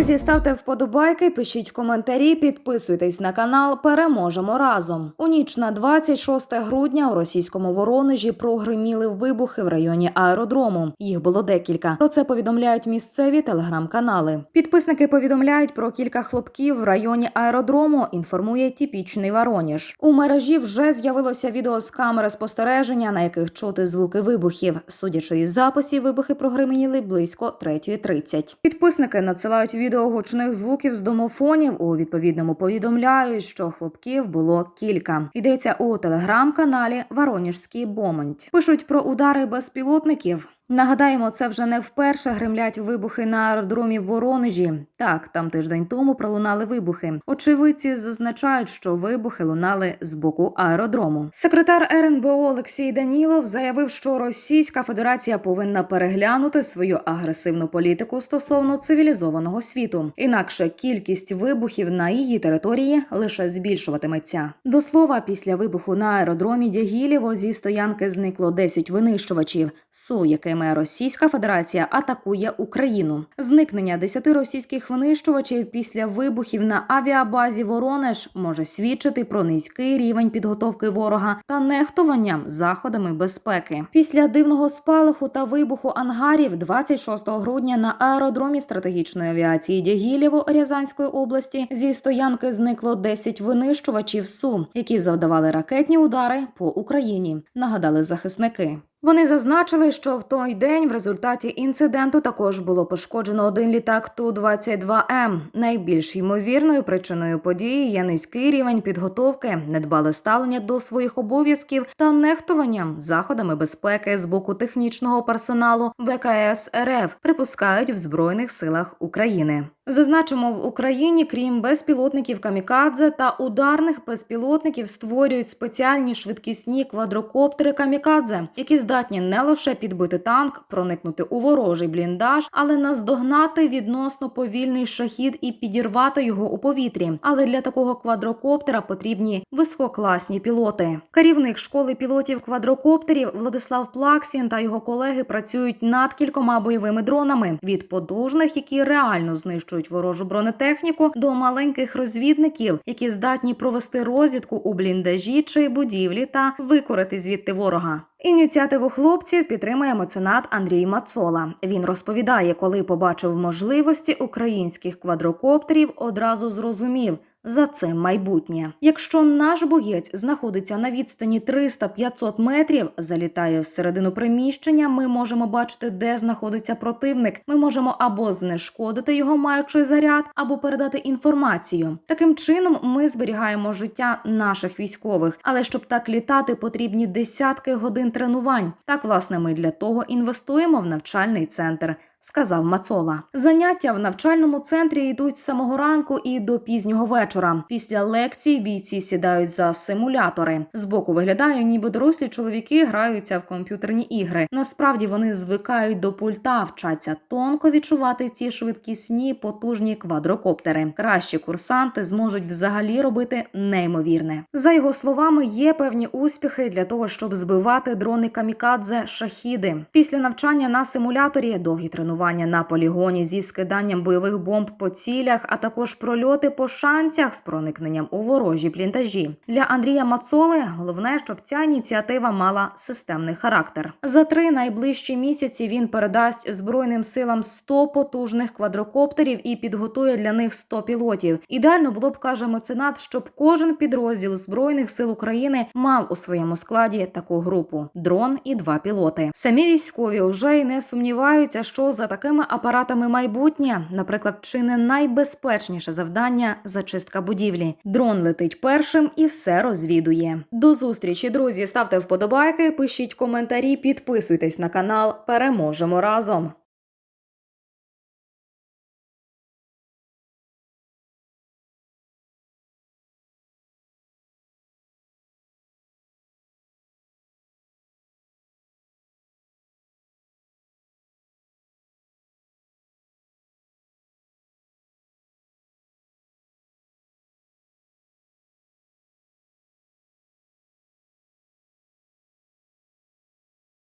Друзі, ставте вподобайки, пишіть коментарі, підписуйтесь на канал. Переможемо разом. У ніч на 26 грудня у російському Воронежі прогриміли вибухи в районі аеродрому. Їх було декілька. Про це повідомляють місцеві телеграм-канали. Підписники повідомляють про кілька хлопків в районі аеродрому. Інформує тіпічний Воронеж. У мережі вже з'явилося відео з камери спостереження, на яких чути звуки вибухів. Судячи із записів, вибухи прогриміли близько 3.30. Підписники надсилають відео гучних звуків з домофонів. У відповідному повідомляють, що хлопків було кілька. Йдеться у телеграм-каналі Воронежський Бомонть. Пишуть про удари безпілотників. Нагадаємо, це вже не вперше гремлять вибухи на аеродромі в Воронежі. Так, там тиждень тому пролунали вибухи. Очевидці зазначають, що вибухи лунали з боку аеродрому. Секретар РНБО Олексій Данілов заявив, що Російська Федерація повинна переглянути свою агресивну політику стосовно цивілізованого світу. Інакше кількість вибухів на її території лише збільшуватиметься. До слова, після вибуху на аеродромі Дягілєво зі стоянки зникло 10 винищувачів. Су, якими Російська Федерація атакує Україну. Зникнення 10 російських винищувачів після вибухів на авіабазі Воронеж може свідчити про низький рівень підготовки ворога та нехтуванням заходами безпеки. Після дивного спалаху та вибуху ангарів 26 грудня на аеродромі стратегічної авіації Дягілєво Рязанської області зі стоянки зникло 10 винищувачів Су, які завдавали ракетні удари по Україні. Нагадали захисники. Вони зазначили, що в той день в результаті інциденту також було пошкоджено один літак Ту-22М. Найбільш ймовірною причиною події є низький рівень підготовки, недбале ставлення до своїх обов'язків та нехтуванням заходами безпеки з боку технічного персоналу ВКС РФ припускають в збройних силах України. Зазначимо, в Україні, крім безпілотників камікадзе та ударних безпілотників, створюють спеціальні швидкісні квадрокоптери камікадзе, які здатні не лише підбити танк, проникнути у ворожий бліндаж, але наздогнати відносно повільний шахід і підірвати його у повітрі. Але для такого квадрокоптера потрібні висококласні пілоти. Керівник школи пілотів квадрокоптерів Владислав Плаксін та його колеги працюють над кількома бойовими дронами від потужних, які реально знищують ворожу бронетехніку, до маленьких розвідників, які здатні провести розвідку у бліндажі чи будівлі та викорити звідти ворога. Ініціативу хлопців підтримує меценат Андрій Мацола. Він розповідає, коли побачив можливості українських квадрокоптерів, одразу зрозумів. За цим майбутнє. Якщо наш боєць знаходиться на відстані 300-500 метрів, залітає всередину приміщення, ми можемо бачити, де знаходиться противник. Ми можемо або знешкодити його, маючи заряд, або передати інформацію. Таким чином, ми зберігаємо життя наших військових. Але щоб так літати, потрібні десятки годин тренувань. Так, власне, ми для того інвестуємо в навчальний центр сказав Мацола. Заняття в навчальному центрі йдуть з самого ранку і до пізнього вечора. Після лекцій бійці сідають за симулятори. Збоку виглядає, ніби дорослі чоловіки граються в комп'ютерні ігри. Насправді вони звикають до пульта, вчаться тонко відчувати ці швидкісні потужні квадрокоптери. Кращі курсанти зможуть взагалі робити неймовірне. За його словами, є певні успіхи для того, щоб збивати дрони камікадзе шахіди. Після навчання на симуляторі довгі тренування тренування на полігоні зі скиданням бойових бомб по цілях, а також прольоти по шанцях з проникненням у ворожі плінтажі. Для Андрія Мацоли головне, щоб ця ініціатива мала системний характер. За три найближчі місяці він передасть збройним силам 100 потужних квадрокоптерів і підготує для них 100 пілотів. Ідеально було б каже меценат, щоб кожен підрозділ збройних сил України мав у своєму складі таку групу: дрон і два пілоти. Самі військові вже й не сумніваються, що за такими апаратами майбутнє, наприклад, чи не найбезпечніше завдання зачистка будівлі. Дрон летить першим і все розвідує. До зустрічі, друзі. Ставте вподобайки, пишіть коментарі, підписуйтесь на канал. Переможемо разом.